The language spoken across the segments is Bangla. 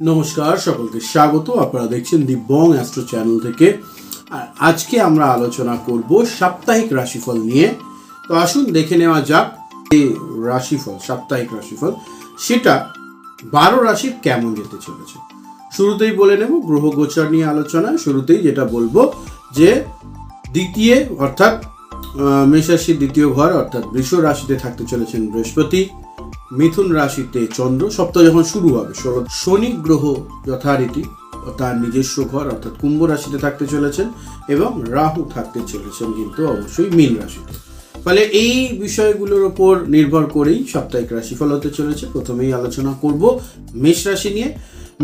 নমস্কার সকলকে স্বাগত। আপনারা দেখছেন দি বং অ্যাস্ট্রো চ্যানেল থেকে। আর আজকে আমরা আলোচনা করব সাপ্তাহিক রাশিফল নিয়ে। তো আসুন দেখে নেওয়া যাক এই রাশিফল সাপ্তাহিক রাশিফল সেটা বারো রাশির কেমন যেতে চলেছে। শুরুতেই বলে নেব গ্রহ গোচর নিয়ে আলোচনা। শুরুতেই যেটা বলব যে দ্বিতীয় অর্থাৎ আহ, মেষ রাশির দ্বিতীয় ঘর অর্থাৎ বৃষ রাশিতে থাকতে চলেছেন বৃহস্পতি। মিথুন রাশিতে চন্দ্র, সপ্তাহ যখন শুরু হবে শনি গ্রহ যথারীতি তার নিজস্ব ঘর, অর্থাৎ কুম্ভ রাশিতে থাকতে চলেছেন এবং রাহু থাকতে চলেছেন কিন্তু অবশ্যই মীন রাশিতে। ফলে এই বিষয়গুলোর ওপর নির্ভর করেই সাপ্তাহিক রাশিফল হতে চলেছে। প্রথমেই আলোচনা করব মেষ রাশি নিয়ে।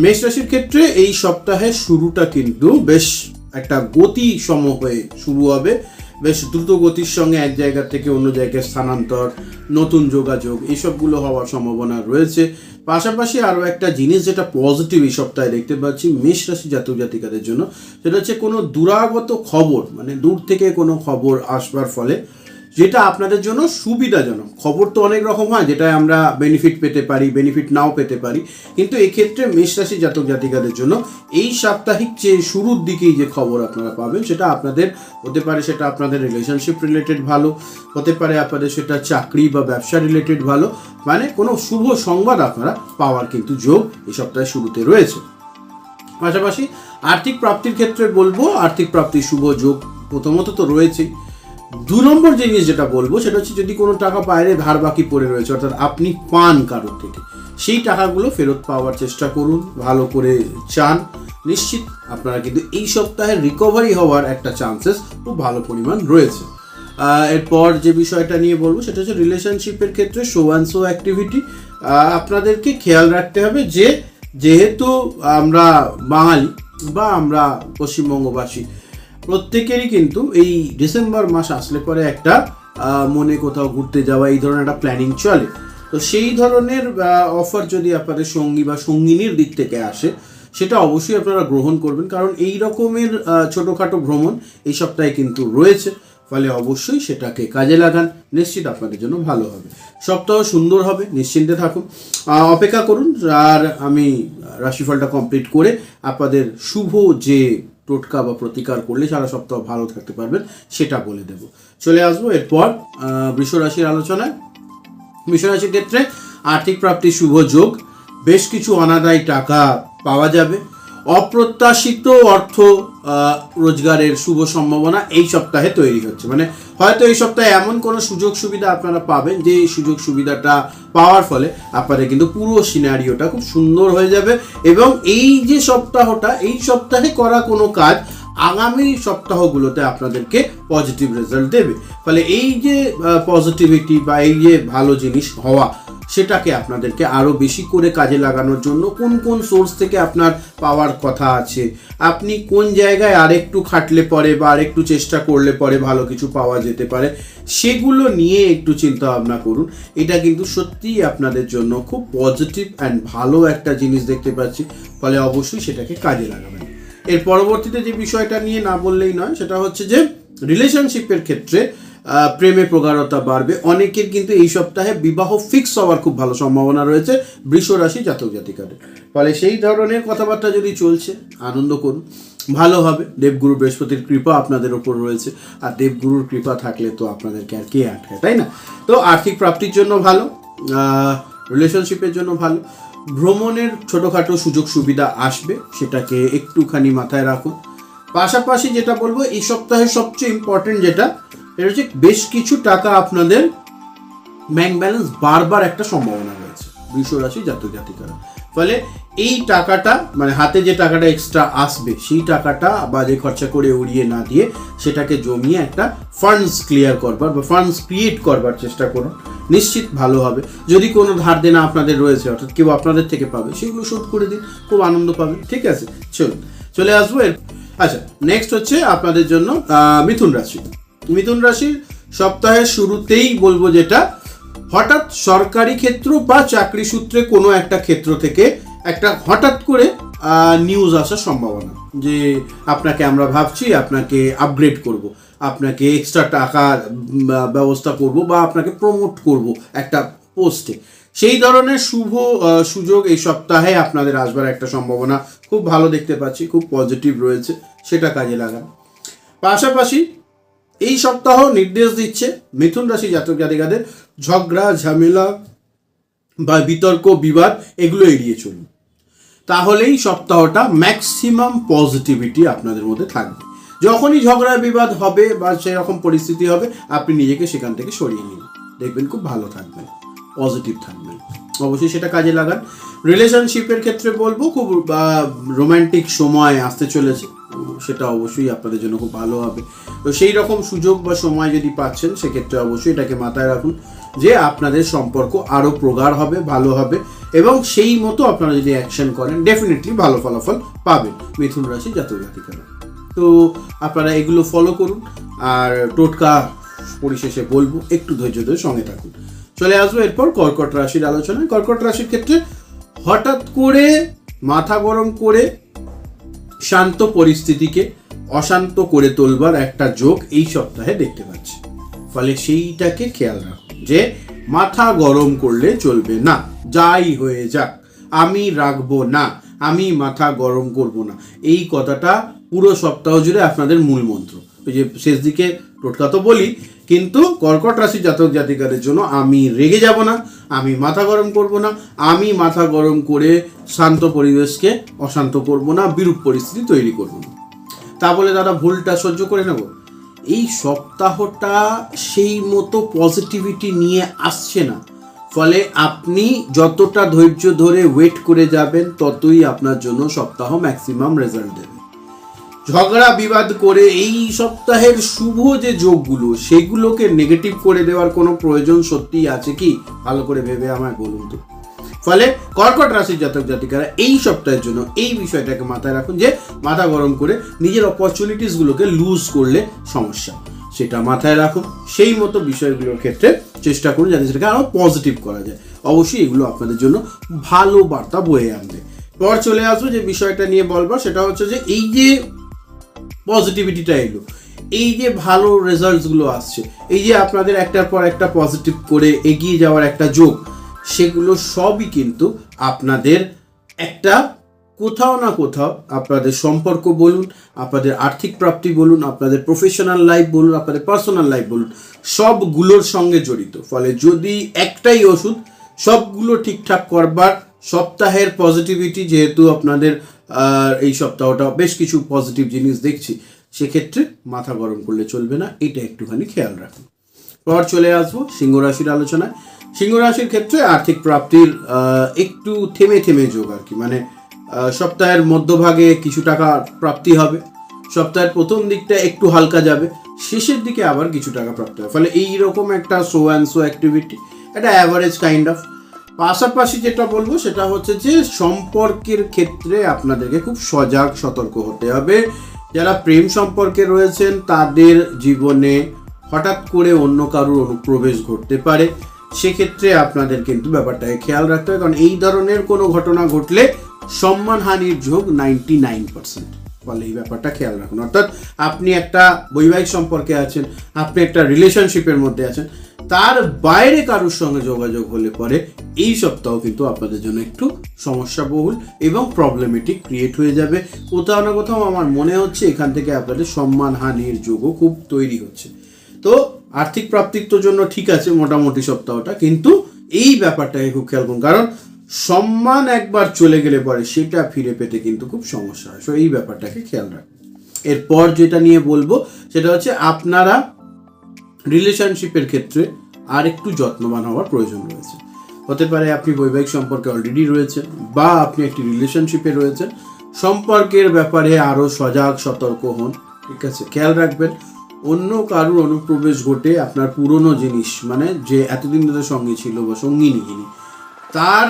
মেষ রাশির ক্ষেত্রে এই সপ্তাহের শুরুটা কিন্তু বেশ একটা গতি সম হয়ে শুরু হবে। বেশ দ্রুত গতির সঙ্গে এক জায়গা থেকে অন্য জায়গায় স্থানান্তর, নতুন যোগাযোগ, এসবগুলো হওয়ার সম্ভাবনা রয়েছে। পাশাপাশি আরও একটা জিনিস যেটা পজিটিভ এই সপ্তাহে দেখতে পাচ্ছি, মেষ রাশি জাতক জাতিকাদের জন্য, সেটা হচ্ছে কোনো দুরাগত খবর মানে দূর থেকে কোনো খবর আসবার ফলে যেটা আপনাদের জন্য সুবিধাজনক। খবর তো অনেক রকম হয় যেটা আমরা বেনিফিট পেতে পারি বেনিফিট নাও পেতে পারি। কিন্তু এক্ষেত্রে মেষ রাশি জাতক জাতিকাদের জন্য এই সাপ্তাহিক যে শুরুর দিকেই যে খবর আপনারা পাবেন, সেটা আপনাদের হতে পারে সেটা আপনাদের রিলেশনশিপ রিলেটেড ভালো, হতে পারে আপনাদের সেটা চাকরি বা ব্যবসা রিলেটেড ভালো মানে কোনো শুভ সংবাদ আপনারা পাওয়ার কিন্তু যোগ এই সপ্তাহের শুরুতে রয়েছে। পাশাপাশি আর্থিক প্রাপ্তির ক্ষেত্রে বলব, আর্থিক প্রাপ্তির শুভ যোগ প্রথমত তো রয়েছেই। দু নম্বর জিনিস যেটা বলব, সেটা হচ্ছে যদি কোনো টাকা বাইরে ধার বাকি পড়ে রয়েছে, অর্থাৎ আপনি পান কারোর থেকে, সেই টাকাগুলো ফেরত পাওয়ার চেষ্টা করুন, ভালো করে চান। নিশ্চিত আপনারা কিন্তু এই সপ্তাহে রিকভারি হওয়ার একটা চান্সেস খুব ভালো পরিমাণ রয়েছে। এরপর যে বিষয়টা নিয়ে বলব, সেটা হচ্ছে রিলেশনশিপের ক্ষেত্রে শো অ্যান্ড শো অ্যাক্টিভিটি আপনাদেরকে খেয়াল রাখতে হবে যে, যেহেতু আমরা বাঙালি বা আমরা পশ্চিমবঙ্গবাসী প্রত্যেকেরই কিন্তু এই ডিসেম্বর মাস আসলে পরে একটা মনে কোথাও ঘুরতে যাওয়া, এই ধরনের একটা প্ল্যানিং চলে। তো সেই ধরনের অফার যদি আপনাদের সঙ্গী বা সঙ্গিনীর দিক থেকে আসে, সেটা অবশ্যই আপনারা গ্রহণ করবেন। কারণ এই রকমের ছোটোখাটো ভ্রমণ এই সপ্তাহে কিন্তু রয়েছে। ফলে অবশ্যই সেটাকে কাজে লাগান। নিশ্চিত আপনাদের জন্য ভালো হবে। সপ্তাহ সুন্দর হবে, নিশ্চিন্তে থাকুন। অপেক্ষা করুন। আর আমি রাশিফলটা কমপ্লিট করে আপনাদের শুভ যে টোটকা বা প্রতিকার করলে সারা সপ্তাহ ভালো থাকতে পারবেন, সেটা বলে দেব। চলে আসব এরপর বৃষরাশির বৃষ রাশির আলোচনায়। বৃষরাশির ক্ষেত্রে আর্থিক প্রাপ্তির শুভ যোগ, বেশ কিছু অনাদায়ী টাকা পাওয়া যাবে। অপ্রত্যাশিত অর্থ রোজগারের শুভ সম্ভাবনা এই সপ্তাহে তৈরি হচ্ছে। মানে হয়তো এই সপ্তাহে এমন কোনো সুযোগ সুবিধা আপনারা পাবেন যে এই সুযোগ সুবিধাটা পাওয়ার ফলে আপনাদের কিন্তু পুরো সিনারিওটা খুব সুন্দর হয়ে যাবে এবং এই যে সপ্তাহটা, এই সপ্তাহে করা কোনো কাজ আগামী সপ্তাহগুলোতে আপনাদেরকে পজিটিভ রেজাল্ট দেবে। ফলে এই যে পজিটিভিটি বা এই যে ভালো জিনিস হওয়া সেটাকে আপনাদেরকে আরও বেশি করে কাজে লাগানোর জন্য কোন কোন সোর্স থেকে আপনার পাওয়ার কথা আছে। আপনি কোন জায়গায় আরেকটু খাটলে পরে বা আরেকটু চেষ্টা করলে পরে ভালো কিছু পাওয়া যেতে পারে, সেগুলো নিয়ে একটু চিন্তা ভাবনা করুন। এটা কিন্তু সত্যিই আপনাদের জন্য খুব পজিটিভ অ্যান্ড ভালো একটা জিনিস দেখতে পাচ্ছি, ফলে অবশ্যই সেটাকে কাজে লাগাবেন। এর পরবর্তীতে যে বিষয়টা নিয়ে না বললেই নয়, সেটা হচ্ছে যে রিলেশনশিপের ক্ষেত্রে প্রেমে প্রগাঢ়তা বাড়বে। অনেকের কিন্তু এই সপ্তাহে বিবাহ ফিক্স হওয়ার খুব ভালো সম্ভাবনা রয়েছে বৃষ রাশি জাতক জাতিকাদের। ফলে সেই ধরনের কথাবার্তা যদি চলছে, আনন্দ করুন। ভালো হবে। দেবগুরু বৃহস্পতির কৃপা আপনাদের ওপর রয়েছে। আর দেবগুরুর কৃপা থাকলে তো আপনাদেরকে আর কে আটকায়, তাই না? তো আর্থিক প্রাপ্তির জন্য ভালো রিলেশনশিপের জন্য ভালো। ভ্রমণের ছোটোখাটো সুযোগ সুবিধা আসবে, সেটাকে একটুখানি মাথায় রাখুন। পাশাপাশি যেটা বলব, এই সপ্তাহে সবচেয়ে ইম্পর্টেন্ট যেটা এটা হচ্ছে বেশ কিছু টাকা আপনাদের ব্যাংক ব্যালেন্স বারবার একটা সম্ভাবনা রয়েছে, বৃষ রাশি জাতক জাতিকারা। ফলে এই টাকাটা মানে হাতে যে টাকাটা এক্সট্রা আসবে, সেই টাকাটা বাজে খরচা করে উড়িয়ে না দিয়ে সেটাকে জমিয়ে একটা ফান্ডস ক্লিয়ার করবার বা ফান্ডস ক্রিয়েট করবার চেষ্টা করুন। নিশ্চিত ভালো হবে। যদি কোনো ধার দেনা আপনাদের রয়েছে, অর্থাৎ কেউ আপনাদের থেকে পাবে, সেগুলো শোধ করে দিন, খুব আনন্দ পাবেন, ঠিক আছে? চলুন, চলে আসব আচ্ছা নেক্সট হচ্ছে আপনাদের জন্য মিথুন রাশি। মিথুন রাশির সপ্তাহের শুরুতেই বলব যেটা, হঠাৎ সরকারি ক্ষেত্র বা চাকরি সূত্রে কোনো একটা ক্ষেত্র থেকে একটা হঠাৎ করে নিউজ আসার সম্ভাবনা যে আপনাকে আমরা ভাবছি, আপনাকে আপগ্রেড করব, আপনাকে এক্সট্রা টাকা ব্যবস্থা করব বা আপনাকে প্রমোট করব একটা পোস্টে সেই ধরনের শুভ সুযোগ এই সপ্তাহে আপনাদের আসবার একটা সম্ভাবনা। খুব ভালো দেখতে পাচ্ছি, খুব পজিটিভ রয়েছে, সেটা কাজে লাগান পাশাপাশি এই সপ্তাহ নির্দেশ দিচ্ছে মিথুন রাশি জাতক জাতিকাদের ঝগড়া, ঝামেলা বা বিতর্ক, বিবাদ, এগুলো এড়িয়ে চলুন। তাহলেই সপ্তাহটা ম্যাক্সিমাম পজিটিভিটি আপনাদের মধ্যে থাকবে। যখনই ঝগড়া, বিবাদ হবে বা সেরকম পরিস্থিতি হবে, আপনি নিজেকে সেখান থেকে সরিয়ে নিন। দেখবেন খুব ভালো থাকবেন পজিটিভ থাকবেন। অবশ্যই সেটা কাজে লাগান। রিলেশনশিপের ক্ষেত্রে বলব, খুব রোমান্টিক সময় আসতে চলেছে। সেটা অবশ্যই আপনাদের জন্য খুব ভালো হবে। তো সেই রকম সুযোগ বা সময় যদি পাচ্ছেন, সেক্ষেত্রে অবশ্যই এটাকে মাথায় রাখুন যে আপনাদের সম্পর্ক আরও প্রগাঢ় হবে, ভালো হবে এবং সেই মতো আপনারা যদি অ্যাকশন করেন ডেফিনেটলি ভালো ফলাফল পাবেন মিথুন রাশি জাতিকারা। তো আপনারা এগুলো ফলো করুন আর টোটকা পরিশেষে বলব, একটু ধৈর্য ধরে সঙ্গে থাকুন। চলে আসব এরপর কর্কট রাশির আলোচনায়। কর্কট রাশির ক্ষেত্রে হঠাৎ করে মাথা গরম করে শান্ত পরিস্থিতিকে অশান্ত করে তোলবার একটা যোগ এই সপ্তাহে দেখতে পাচ্ছি। ফলে সেইটাকে খেয়াল রাখুন যে, মাথা গরম করলে চলবে না। যাই হয়ে যাক, আমি রাখব না, আমি মাথা গরম করব না। এই কথাটা পুরো সপ্তাহ জুড়ে আপনাদের মূল মন্ত্র। ওই যে শেষ দিকে টোটকা তো বলি, কিন্তু কর্কট রাশি জাতক জাতিকাদের জন্য আমি রেগে যাব না, আমি মাথা গরম করব না, আমি মাথা গরম করে শান্ত পরিবেশকে অশান্ত করব না, বিরূপ পরিস্থিতি তৈরি করব না। তা বলে দাদা ভুলটা সহ্য করে নেব? এই সপ্তাহটা সেই মতো পজিটিভিটি নিয়ে আসছে না। ফলে আপনি যতটা ধৈর্য ধরে ওয়েট করে যাবেন, ততই আপনার জন্য সপ্তাহ ম্যাক্সিমাম রেজাল্ট দেবে। ঝগড়া বিবাদ করে এই সপ্তাহের শুভ যে যোগগুলো, সেগুলোকে নেগেটিভ করে দেওয়ার কোনো প্রয়োজন সত্যিই আছে কি? ভালো করে ভেবে আমায় বলুন তো। ফলে কর্কট রাশির জাতক জাতিকারা এই সপ্তাহের জন্য এই বিষয়টাকে মাথায় রাখুন যে মাথা গরম করে নিজের অপরচুনিটিসগুলোকে লুজ করলে সমস্যা। সেটা মাথায় রাখুন। সেই মতো বিষয়গুলোর ক্ষেত্রে চেষ্টা করুন যাতে সেটাকে আরও পজিটিভ করা যায়। অবশ্যই এগুলো আপনাদের জন্য ভালো বার্তা বয়ে আনবে। পর চলে আসব যে বিষয়টা নিয়ে বলব, সেটা হচ্ছে যে এই যে পজিটিভিটিটা এলো, এই যে ভালো রেজাল্টসগুলো আসছে, এই যে আপনাদের একটার পর একটা পজিটিভ করে এগিয়ে যাওয়ার একটা যোগ সেগুলো সবই কিন্তু আপনাদের একটা কোথাও না কোথাও আপনাদের সম্পর্ক বলুন, আপনাদের আর্থিক প্রাপ্তি বলুন, আপনাদের প্রফেশনাল লাইফ বলুন, আপনাদের পার্সোনাল লাইফ বলুন, সবগুলোর সঙ্গে জড়িত। ফলে যদি একটাই ওষুধ সবগুলো ঠিকঠাক করবার সপ্তাহের পজিটিভিটি যেহেতু আপনাদের এই সপ্তাহটা বেশ কিছু পজিটিভ জিনিস দেখছি, সেক্ষেত্রে মাথা গরম করলে চলবে না, এটা একটুখানি খেয়াল রাখুন। পর চলে আসব সিংহ রাশির আলোচনায়। সিংহ রাশির ক্ষেত্রে আর্থিক প্রাপ্তির একটু থেমে থেমে যোগ আর কি। মানে সপ্তাহের মধ্যভাগে কিছু টাকা প্রাপ্তি হবে, সপ্তাহের প্রথম দিকটা একটু হালকা যাবে, শেষের দিকে আবার কিছু টাকা প্রাপ্তি হবে। ফলে এইরকম একটা শো অ্যান্ড শো অ্যাক্টিভিটি একটা অ্যাভারেজ কাইন্ড অফ পাশাপাশি যেটা বলব, সেটা হচ্ছে যে সম্পর্কের ক্ষেত্রে আপনাদেরকে খুব সজাগ, সতর্ক হতে হবে। যারা প্রেম সম্পর্কে রয়েছেন, তাদের জীবনে হঠাৎ করে অন্য কারোর অনুপ্রবেশ ঘটতে পারে। সেক্ষেত্রে আপনাদের কিন্তু ব্যাপারটাকে খেয়াল রাখতে হবে, কারণ এই ধরনের কোনো ঘটনা ঘটলে সম্মানহানির যোগ নাইনটি নাইন পার্সেন্ট ফলে এই ব্যাপারটা খেয়াল রাখুন। অর্থাৎ আপনি একটা বৈবাহিক সম্পর্কে আছেন, আপনি একটা রিলেশনশিপের মধ্যে আছেন, তার বাইরে কারোর সঙ্গে যোগাযোগ হলে পরে এই সপ্তাহ কিন্তু আপনাদের জন্য একটু সমস্যাবহুল এবং প্রবলেমেটিক ক্রিয়েট হয়ে যাবে। কোথাও না কোথাও আমার মনে হচ্ছে এখান থেকে আপনাদের সম্মানহানির যোগও খুব তৈরি হচ্ছে। তো আর্থিক প্রাপ্তির তো জন্য ঠিক আছে মোটামুটি সপ্তাহটা, কিন্তু এই ব্যাপারটাকে খুব খেয়াল করুন, কারণ সম্মান একবার চলে গেলে পরে সেটা ফিরে পেতে কিন্তু খুব সমস্যা হয়। সো এই ব্যাপারটাকে খেয়াল রাখুন। এরপর যেটা নিয়ে বলব, সেটা হচ্ছে আপনারা রিলেশনশিপের ক্ষেত্রে আর একটু যত্নবান হওয়ার প্রয়োজন রয়েছে। হতে পারে আপনি বৈবাহিক সম্পর্কে অলরেডি রয়েছেন বা আপনি একটি রিলেশনশিপে রয়েছেন। সম্পর্কের ব্যাপারে আরও সজাগ, সতর্ক হন, ঠিক আছে? খেয়াল রাখবেন। অন্য কারোর অনুপ্রবেশ ঘটে আপনার পুরনো জিনিস মানে যে এতদিন ধরে সঙ্গে ছিল বা সঙ্গিনী যিনি তার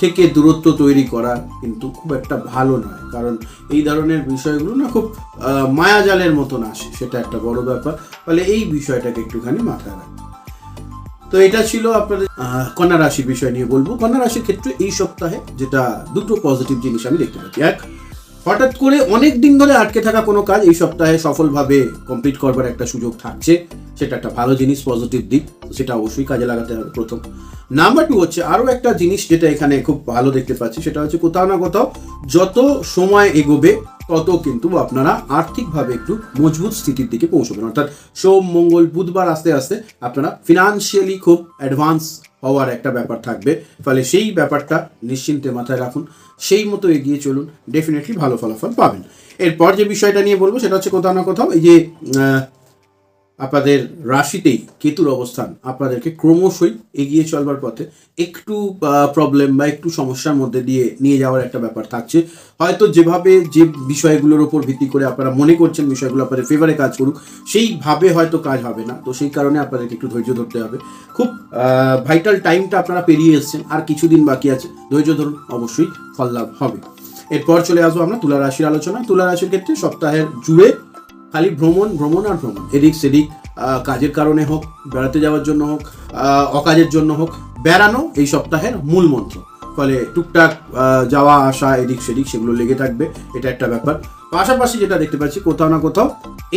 থেকে দূরত্ব তৈরি করা কিন্তু খুব একটা ভালো নয়। কারণ এই ধরনের বিষয়গুলো না খুব মায়াজালের মতন আসে, সেটা একটা বড় ব্যাপার। ফলে এই বিষয়টাকে একটুখানি মাথায় রাখুন। তো এটা ছিল আপনাদের কন্যা রাশির বিষয় নিয়ে বলব। কন্যা রাশির ক্ষেত্রে এই সপ্তাহে যেটা দুটো পজিটিভ জিনিস আমি দেখতে পাচ্ছি। এক হঠাৎ করে অনেক দিন ধরে আটকে থাকা কোনো কাজ এই সপ্তাহে সফলভাবে কমপ্লিট করবার একটা সুযোগ থাকছে। সেটা একটা ভালো জিনিস পজিটিভ দিক, সেটা অবশ্যই কাজে লাগাতে হবে প্রথম। নাম্বার টু হচ্ছে আরও একটা জিনিস যেটা এখানে খুব ভালো দেখতে পাচ্ছি, সেটা হচ্ছে কোথাও না কোথাও যত সময় এগোবে, তত কিন্তু আপনারা আর্থিকভাবে একটু মজবুত স্থিতির দিকে পৌঁছবেন। অর্থাৎ সোম, মঙ্গল, বুধবার আস্তে আস্তে আপনারা ফিনান্সিয়ালি খুব অ্যাডভান্স হওয়ার একটা ব্যাপার থাকবে। ফলে সেই ব্যাপারটা নিশ্চিন্তে মাথায় রাখুন। সেই মতো এগিয়ে চলুন। ডেফিনেটলি ভালো ফলাফল পাবেন। এরপর যে বিষয়টা নিয়ে বলব, সেটা হচ্ছে কোথাও না কোথাও এই যে আপনাদের রাশিতেই কেতুর অবস্থান আপনাদেরকে ক্রমশই এগিয়ে চলবার পথে একটু প্রবলেম বা একটু সমস্যার মধ্যে দিয়ে নিয়ে যাওয়ার একটা ব্যাপার থাকছে। হয়তো যেভাবে যে বিষয়গুলোর উপর ভিত্তি করে আপনারা মনে করছেন বিষয়গুলো আপনাদের ফেভারে কাজ করুক, সেইভাবে হয়তো কাজ হবে না। তো সেই কারণে আপনাদেরকে একটু ধৈর্য ধরতে হবে। খুব ভাইটাল টাইমটা আপনারা পেরিয়ে এসছেন, আর কিছুদিন বাকি আছে। ধৈর্য ধরুন, অবশ্যই ফল লাভ হবে। এরপর চলে আসব আমরা তুলা রাশির আলোচনা তুলা রাশির ক্ষেত্রে সপ্তাহের জুড়ে খালি ভ্রমণ ভ্রমণ আর ভ্রমণ। এদিক সেদিক কাজের কারণে হোক, বেড়াতে যাওয়ার জন্য হোক অকাজের জন্য হোক, বেড়ানো এই সপ্তাহের মূল মন্ত্র। ফলে টুকটাক যাওয়া, আসা, এদিক সেদিক সেগুলো লেগে থাকবে, এটা একটা ব্যাপার। পাশাপাশি যেটা দেখতে পাচ্ছি, কোথাও না কোথাও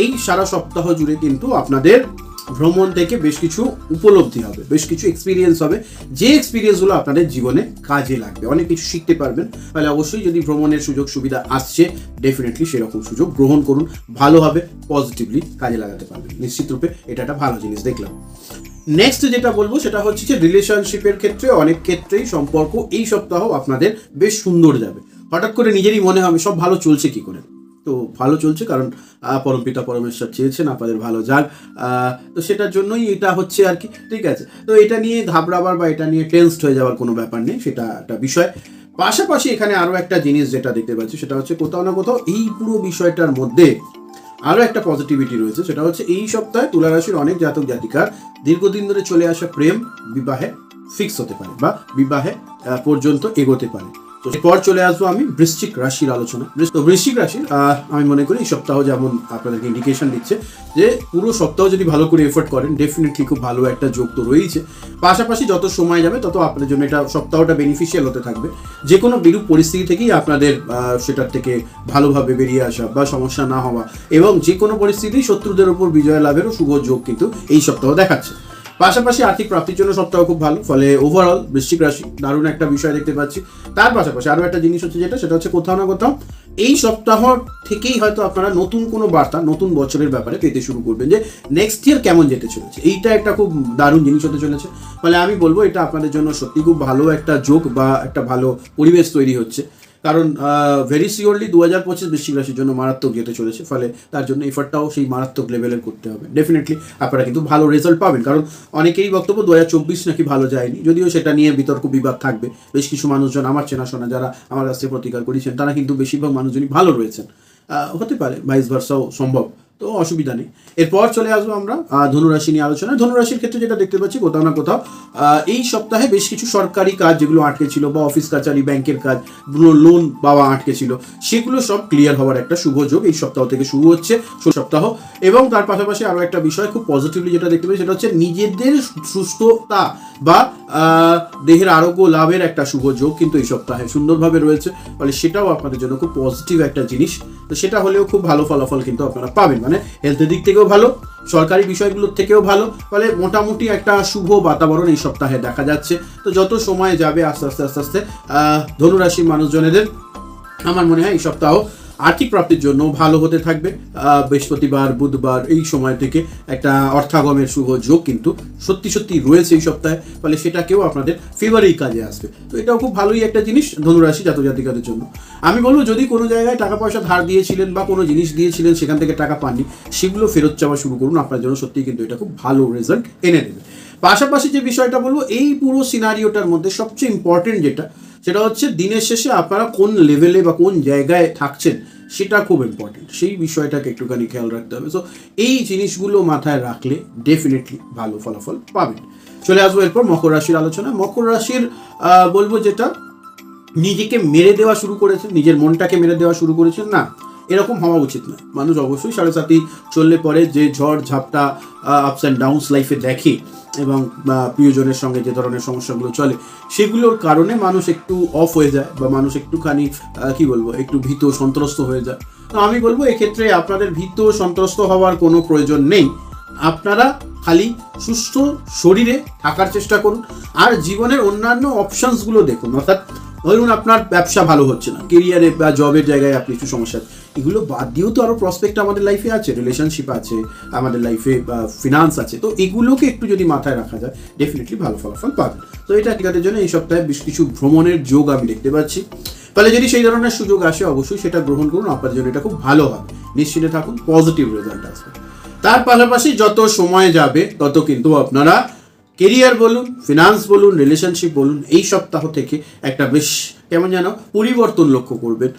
এই সারা সপ্তাহ জুড়ে কিন্তু আপনাদের ভ্রমণ থেকে বেশ কিছু উপলব্ধি হবে, বেশ কিছু এক্সপিরিয়েন্স হবে। যে এক্সপিরিয়েন্সগুলো আপনাদের জীবনে কাজে লাগবে, অনেক কিছু শিখতে পারবেন। তাহলে অবশ্যই যদি ভ্রমণের সুযোগ সুবিধা আসছে ডেফিনেটলি সেরকম সুযোগ গ্রহণ করুন। ভালোভাবে পজিটিভলি কাজে লাগাতে পারবেন। নিশ্চিত রূপে এটা একটা ভালো জিনিস দেখলাম। নেক্সট যেটা বলব, সেটা হচ্ছে যে রিলেশনশিপের ক্ষেত্রে অনেক ক্ষেত্রেই সম্পর্ক এই সপ্তাহ আপনাদের বেশ সুন্দর যাবে। হঠাৎ করে নিজেরই মনে হবে, সব ভালো চলছে কি করে? তো ভালো চলছে কারণ আহ, পরমপিতা পরমেশ্বর চেয়েছেন আপনাদের ভালো যাক। তো সেটার জন্যই এটা হচ্ছে আর কি ঠিক আছে? তো এটা নিয়ে ঘাবড়াবার বা এটা নিয়ে টেন্সড হয়ে যাওয়ার কোনো ব্যাপার নেই সেটা একটা বিষয়। পাশাপাশি এখানে আরও একটা জিনিস যেটা দেখতে পাচ্ছি সেটা হচ্ছে কোথাও না কোথাও এই পুরো বিষয়টার মধ্যে আরও একটা পজিটিভিটি রয়েছে সেটা হচ্ছে এই সপ্তাহে তুলা রাশির অনেক জাতক জাতিকার দীর্ঘদিন ধরে চলে আসা প্রেম বিবাহে ফিক্স হতে পারে বা বিবাহে পর্যন্ত এগোতে পারে। তো এরপর চলে আসব আমি বৃশ্চিক রাশির আলোচনা। তো বৃশ্চিক রাশির আমি মনে করি এই সপ্তাহ যেমন আপনাদেরকে ইন্ডিকেশন দিচ্ছে, যে পুরো সপ্তাহ যদি ভালো করে এফোর্ট করেন ডেফিনেটলি খুব ভালো একটা যোগ তো রয়েছে পাশাপাশি যত সময় যাবে, তত আপনাদের জন্য এটা সপ্তাহটা বেনিফিশিয়াল হতে থাকবে। যে কোনো বিরূপ পরিস্থিতি থেকেই আপনাদের সেটার থেকে ভালোভাবে বেরিয়ে আসা বা সমস্যা না হওয়া এবং যে কোনো পরিস্থিতি শত্রুদের উপর বিজয় লাভেরও শুভ যোগ কিন্তু এই সপ্তাহ দেখাচ্ছে। পাশাপাশি আর্থিক প্রাপ্তির জন্য সপ্তাহ খুব ভালো, ফলে ওভারঅল বৃশ্চিক রাশি দারুণ একটা বিষয় দেখতে পাচ্ছি। তার পাশাপাশি আরও একটা জিনিস হচ্ছে যেটা, সেটা হচ্ছে কোথাও না কোথাও এই সপ্তাহ থেকেই হয়তো আপনারা নতুন কোনো বার্তা, নতুন বছরের ব্যাপারে পেতে শুরু করবেন যে নেক্সট ইয়ার কেমন যেতে চলেছে। এইটা একটা খুব দারুণ জিনিস হতে চলেছে। ফলে আমি বলব এটা আপনাদের জন্য সত্যি খুব ভালো একটা যোগ বা একটা ভালো পরিবেশ তৈরি হচ্ছে। কারণ ভেরি সিওরলি দু হাজার পঁচিশ বৃশ্চিক রাশির জন্য মারাত্মক যেতে চলেছে, ফলে তার জন্য এফার্টটাও সেই মারাত্মক লেভেলের করতে হবে। ডেফিনেটলি আপনারা কিন্তু ভালো রেজাল্ট পাবেন, কারণ অনেকেই বক্তব্য দু হাজার চব্বিশ নাকি ভালো যায়নি, যদিও সেটা নিয়ে বিতর্ক, বিবাদ থাকবে। বেশ কিছু মানুষজন আমার চেনাশোনা যারা আমার কাছ থেকে প্রতিকার করেছেন, তারা কিন্তু বেশিরভাগ মানুষজনই ভালো রয়েছেন। হতে পারে ভাইস ভার্সাও সম্ভব। তো অসুবিধা নেই। এরপর চলে আসব আমরা ধনুরাশি নিয়ে আলোচনা ধনুরাশির ক্ষেত্রে যেটা দেখতে পাচ্ছি, কোথাও না কোথাও এই সপ্তাহে বেশ কিছু সরকারি কাজ যেগুলো আটকে ছিল, বা অফিস কাচারি, ব্যাংকের কাজ লোন পাওয়া আটকে ছিল, সেগুলো সব ক্লিয়ার হওয়ার একটা শুভ যোগ এই সপ্তাহ থেকে শুরু হচ্ছে সপ্তাহ। এবং তার পাশাপাশি আরও একটা বিষয় খুব পজিটিভলি যেটা দেখতে পাচ্ছি, সেটা হচ্ছে নিজেদের সুস্থতা বা দেহের আরোগ্য লাভের একটা শুভ যোগ কিন্তু এই সপ্তাহে সুন্দরভাবে রয়েছে। ফলে সেটাও আপনাদের জন্য খুব পজিটিভ একটা জিনিস। তো সেটা হলেও খুব ভালো ফলাফল কিন্তু আপনারা পাবেন। মানে হেলথের দিক থেকেও ভালো, সরকারি বিষয়গুলোর থেকেও ভালো, ফলে মোটামুটি একটা শুভ বাতাবরণ এই সপ্তাহে দেখা যাচ্ছে। তো যত সময় যাবে আস্তে আস্তে আস্তে আস্তে ধনুরাশির মানুষজনেদের, আমার মনে হয় এই সপ্তাহ আর্থিক প্রাপ্তির জন্য ভালো হতে থাকবে। বৃহস্পতিবার, বুধবার এই সময় থেকে একটা অর্থাগমের শুভ যোগ কিন্তু সত্যি সত্যি রয়েছে এই সপ্তাহে, ফলে সেটাকেও আপনাদের ফেভারেই কাজে আসবে। তো এটাও খুব ভালোই একটা জিনিস ধনুরাশি জাতক জাতিকাদের জন্য। আমি বলব, যদি কোনো জায়গায় টাকা পয়সা ধার দিয়েছিলেন বা কোনো জিনিস দিয়েছিলেন, সেখান থেকে টাকা পাননি, সেগুলো ফেরত চাওয়া শুরু করুন, আপনার জন্য সত্যিই কিন্তু এটা খুব ভালো রেজাল্ট এনে দেবে। পাশাপাশি যে বিষয়টা বলব, এই পুরো সিনারিওটার মধ্যে সবচেয়ে ইম্পর্টেন্ট যেটা সেটা হচ্ছে দিনের শেষে আপনারা কোন লেভেলে বা কোন জায়গায় থাকছেন, সেটা খুব ইম্পর্টেন্ট সেই বিষয়টাকে একটুখানি খেয়াল রাখতে হবে। সো এই জিনিসগুলো মাথায় রাখলে ডেফিনেটলি ভালো ফলাফল পাবেন। চলে আসব এরপর মকর রাশির আলোচনা মকর রাশির বলব যেটা, নিজেকে মেরে দেওয়া শুরু করেছেন, নিজের মনটাকে মেরে দেওয়া শুরু করেছেন, না। এরকম হওয়া উচিত নয়। মানুষ অবশ্যই সাড়ে সাতই চললে পরে যে ঝড়, ঝাপটা আপস অ্যান্ড ডাউনস লাইফে দেখে এবং প্রিয়জনের সঙ্গে যে ধরনের সমস্যাগুলো চলে, সেগুলোর কারণে মানুষ একটু অফ হয়ে যায় বা মানুষ একটুখানি কি বলব, একটু ভীত সন্ত্রস্ত হয়ে যায়। তো আমি বলব এক্ষেত্রে আপনাদের ভীত সন্ত্রস্ত হওয়ার কোনো প্রয়োজন নেই। আপনারা খালি সুস্থ শরীরে থাকার চেষ্টা করুন। আর জীবনের অন্যান্য অপশনসগুলো দেখুন। অর্থাৎ ধরুন আপনার ব্যবসা ভালো হচ্ছে না কেরিয়ারে বা জবের জায়গায় আপনি একটু সমস্যা, এগুলো বাদ দিয়েও তো আরও প্রসপেক্ট আমাদের লাইফে আছে রিলেশনশিপ আছে, আমাদের লাইফে বা ফিনান্স আছে, তো এগুলোকে একটু যদি মাথায় রাখা যায় ডেফিনেটলি ভালো ফলাফল পাবেন। তো এটা ঠিকাদের জন্য এই সপ্তাহে বেশ কিছু ভ্রমণের যোগ আমি দেখতে পাচ্ছি। তাহলে যদি সেই ধরনের সুযোগ আসে, অবশ্যই সেটা গ্রহণ করুন আপনার জন্য এটা খুব ভালো হবে। নিশ্চিন্তে থাকুন পজিটিভ রেজাল্ট আসবে। তার পাশাপাশি যত সময় যাবে, তত কিন্তু আপনারা কেরিয়ার বলুন ফিনান্স বলুন রিলেশনশিপ বলুন, এই সপ্তাহ থেকে একটা বেশ কেমন যেন পরিবর্তন লক্ষ্য করবেন।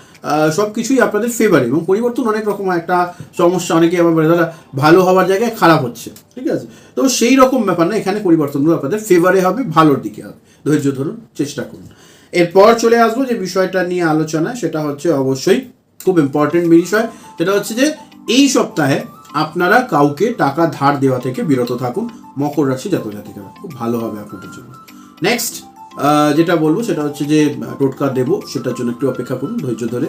সব কিছুই আপনাদের ফেভারে এবং পরিবর্তন অনেক রকম একটা সমস্যা, অনেকে আবার দাদা, ভালো হওয়ার জায়গায় খারাপ হচ্ছে। ঠিক আছে? তো সেই রকম ব্যাপার না, এখানে পরিবর্তনগুলো আপনাদের ফেভারে হবে, ভালোর দিকে হবে। ধৈর্য ধরুন, চেষ্টা করুন। এরপর চলে আসব যে বিষয়টা নিয়ে আলোচনা সেটা হচ্ছে অবশ্যই খুব ইম্পর্টেন্ট বিষয়, সেটা হচ্ছে যে এই সপ্তাহে আপনারা কাউকে টাকা ধার দেওয়া থেকে বিরত থাকুন। মকর রাশি জাতক জাতিকারা খুব ভালো হবে আপনাদের জন্য। নেক্সট যেটা বলব সেটা হচ্ছে যে টোটকা দেবো, সেটার জন্য একটু অপেক্ষা করুন ধৈর্য ধরে।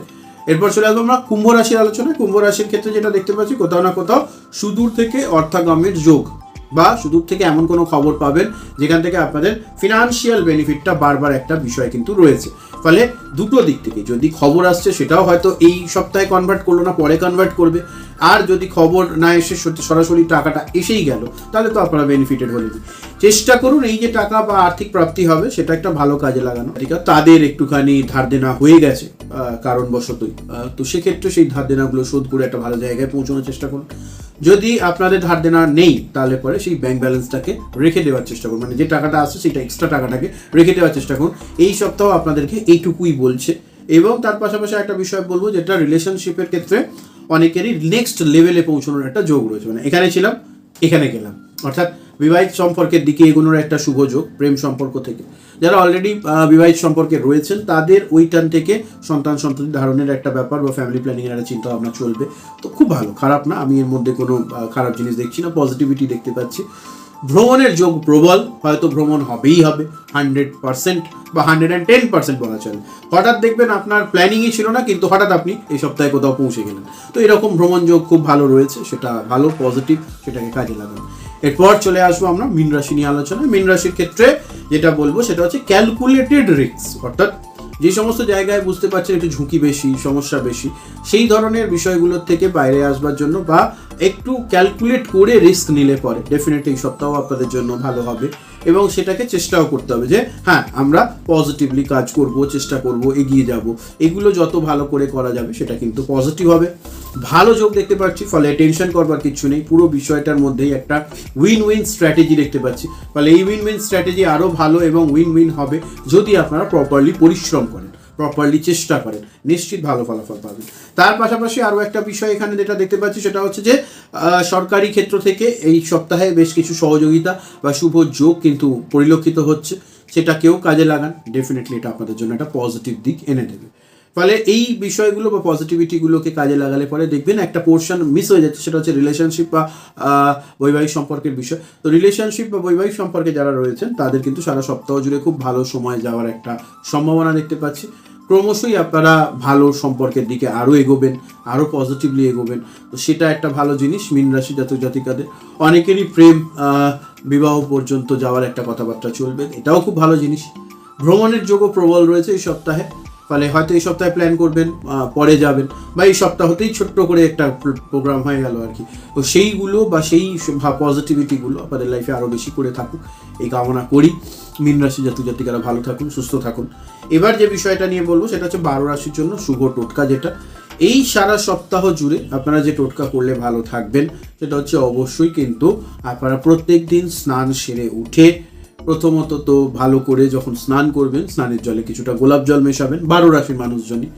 এরপর চলে আসব আমরা কুম্ভ রাশির আলোচনায়। কুম্ভ রাশির ক্ষেত্রে যেটা দেখতে পাচ্ছি, কোথাও না কোথাও সুদূর থেকে অর্থাগমের যোগ। বা সুদূর থেকে এমন কোনো খবর পাবেন যেখান থেকে আপনাদের ফিনান্সিয়াল বেনিফিটটা বারবার একটা বিষয় কিন্তু রয়েছে। ফলে দুটো দিক থেকে যদি খবর আসছে সেটাও হয়তো এই সপ্তাহে কনভার্ট করল না, পরে কনভার্ট করবে। আর যদি খবর না এসে সরাসরি টাকাটা এসেই গেল, তাহলে তো আপনারা বেনিফিটেড হলেন চেষ্টা করুন এই যে টাকা বা আর্থিক প্রাপ্তি হবে, সেটা একটা ভালো কাজে লাগানো। ঠিক আছে তাদের একটুখানি ধার দেনা হয়ে গেছে কারণবশতই। তো সেক্ষেত্রে সেই ধার দেনাগুলো শোধ করে একটা ভালো জায়গায় পৌঁছানোর চেষ্টা করুন। যদি আপনাদের ধার দেনা নেই, তাহলে পরে সেই ব্যাংক ব্যালেন্সটাকে রেখে দেওয়ার চেষ্টা করুন। মানে যে টাকাটা আসছে, সেটা এক্সট্রা টাকাটাকে রেখে দেওয়ার চেষ্টা করুন। এই সপ্তাহ আপনাদেরকে এইটুকুই বলছে। এবং তার পাশাপাশি একটা বিষয় বলব, যেটা রিলেশনশিপের ক্ষেত্রে অনেকেরই নেক্সট লেভেলে পৌঁছানোর একটা যোগ রয়েছে। মানে এখানে ছিলাম, এখানে গেলাম। অর্থাৎ বিবাহিত সম্পর্কের দিকে এগোনোর একটা শুভ যোগ, প্রেম সম্পর্ক থেকে। যারা অলরেডি বিবাহিত সম্পর্কে রয়েছেন, তাদের ওই টান থেকে সন্তান সন্ততি ধারণের একটা ব্যাপার বা ফ্যামিলি প্ল্যানিংয়ের একটা চিন্তা ভাবনা চলবে। তো খুব ভালো, খারাপ না, আমি এর মধ্যে কোনো খারাপ জিনিস দেখছি না পজিটিভিটি দেখতে পাচ্ছি। ভ্রমণের যোগ প্রবল, হয়তো ভ্রমণ হবেই হবে হান্ড্রেড পার্সেন্ট বা হান্ড্রেড অ্যান্ড টেন পার্সেন্ট বলা চলে। হঠাৎ দেখবেন আপনার প্ল্যানিংই ছিল না, কিন্তু হঠাৎ আপনি এই সপ্তাহে কোথাও পৌঁছে গেলেন। তো এরকম ভ্রমণ যোগ খুব ভালো রয়েছে, সেটা ভালো পজিটিভ সেটাকে কাজে লাগান। এরপর চলে আসব আমরা মীন রাশি নিয়ে আলোচনা মিন রাশির ক্ষেত্রে যেটা বলব সেটা হচ্ছে ক্যালকুলেটেড রিস্ক অর্থাৎ যে সমস্ত জায়গায় বুঝতে পারছেন একটু ঝুঁকি বেশি, সমস্যা বেশি, সেই ধরনের বিষয়গুলোর থেকে বাইরে আসবার জন্য বা একটু ক্যালকুলেট করে রিস্ক নিলে পরে। ডেফিনেটলি সপ্তাহ আপনাদের জন্য ভালো হবে। এবং সেটাকে চেষ্টাও করতে হবে যে হ্যাঁ আমরা পজিটিভলি কাজ করব, চেষ্টা করব, এগিয়ে যাব। এগুলো যত ভালো করে করা যাবে, সেটা কিন্তু পজিটিভ হবে। ভালো যোগ দেখতে পাচ্ছি, ফলে টেনশন করবার কিছু নেই। পুরো বিষয়টার মধ্যেই একটা উইন উইন স্ট্র্যাটেজি দেখতে পাচ্ছি। ফলে এই উইন উইন স্ট্র্যাটেজি আরও ভালো এবং উইন উইন হবে যদি আপনারা প্রপারলি পরিশ্রম করেন। প্রপারলি চেষ্টা করেন, নিশ্চিত ভালো ফলাফল পাবেন। তার পাশাপাশি আরও একটা বিষয় এখানে যেটা দেখতে পাচ্ছি, সেটা হচ্ছে যে সরকারি ক্ষেত্র থেকে এই সপ্তাহে বেশ কিছু সহযোগিতা বা শুভ যোগ কিন্তু পরিলক্ষিত হচ্ছে। সেটাকেও কাজে লাগান। ডেফিনেটলি এটা আপনাদের জন্য একটা পজিটিভ দিক এনে দেবে। ফলে এই বিষয়গুলো বা পজিটিভিটিগুলোকে কাজে লাগালে পরে দেখবেন একটা পোর্শন মিস হয়ে যাচ্ছে, সেটা হচ্ছে রিলেশনশিপ বা বৈবাহিক সম্পর্কের বিষয়। তো রিলেশনশিপ বা বৈবাহিক সম্পর্কে যারা রয়েছেন, তাদের কিন্তু সারা সপ্তাহ জুড়ে খুব ভালো সময় যাওয়ার একটা সম্ভাবনা দেখতে পাচ্ছি। ক্রমশই আপনারা ভালো সম্পর্কের দিকে আরও এগোবেন আরও পজিটিভলি এগোবেন। তো সেটা একটা ভালো জিনিস মীন রাশি জাতক জাতিকাদের। অনেকেরই প্রেম বিবাহ পর্যন্ত যাওয়ার একটা কথাবার্তা চলবে। এটাও খুব ভালো জিনিস। ভ্রমণের যোগও প্রবল রয়েছে এই সপ্তাহে। ফলে হয়তো এই সপ্তাহে প্ল্যান করবেন পরে যাবেন, বা এই সপ্তাহতেই ছোট্ট করে একটা প্রোগ্রাম হয়ে গেল আর কি। তো সেইগুলো বা সেই পজিটিভিটিগুলো আপনাদের লাইফে আরও বেশি করে থাকুক। এই কামনা করি। মীন রাশি জাতক জাতিকারা ভালো থাকুন, সুস্থ থাকুন। এবার যে বিষয়টা নিয়ে বলব, সেটা হচ্ছে বারো রাশির জন্য শুভ টোটকা যেটা। এই সারা সপ্তাহ জুড়ে আপনারা যে টোটকা করলে ভালো থাকবেন, সেটা হচ্ছে অবশ্যই কিন্তু আপনারা প্রত্যেক দিন স্নান সেরে উঠে প্রথমত তো ভালো করে যখন স্নান করবেন, স্নানের জলে কিছুটা গোলাপ জল মেশাবেন, বারো রাশির মানুষজনই।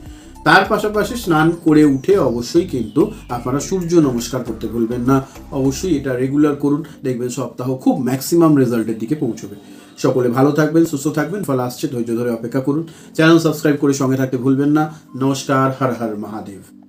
তার পাশাপাশি স্নান করে উঠে অবশ্যই কিন্তু আপনারা সূর্য নমস্কার করতে ভুলবেন না। অবশ্যই এটা রেগুলার করুন, দেখবেন সপ্তাহ খুব ম্যাক্সিমাম রেজাল্টের দিকে পৌঁছবে। সকলে ভালো থাকবেন, সুস্থ থাকবেন, ফলে আসছে, ধৈর্য ধরে অপেক্ষা করুন। চ্যানেল সাবস্ক্রাইব করে সঙ্গে থাকতে ভুলবেন না। নমস্কার, হর হর মহাদেব।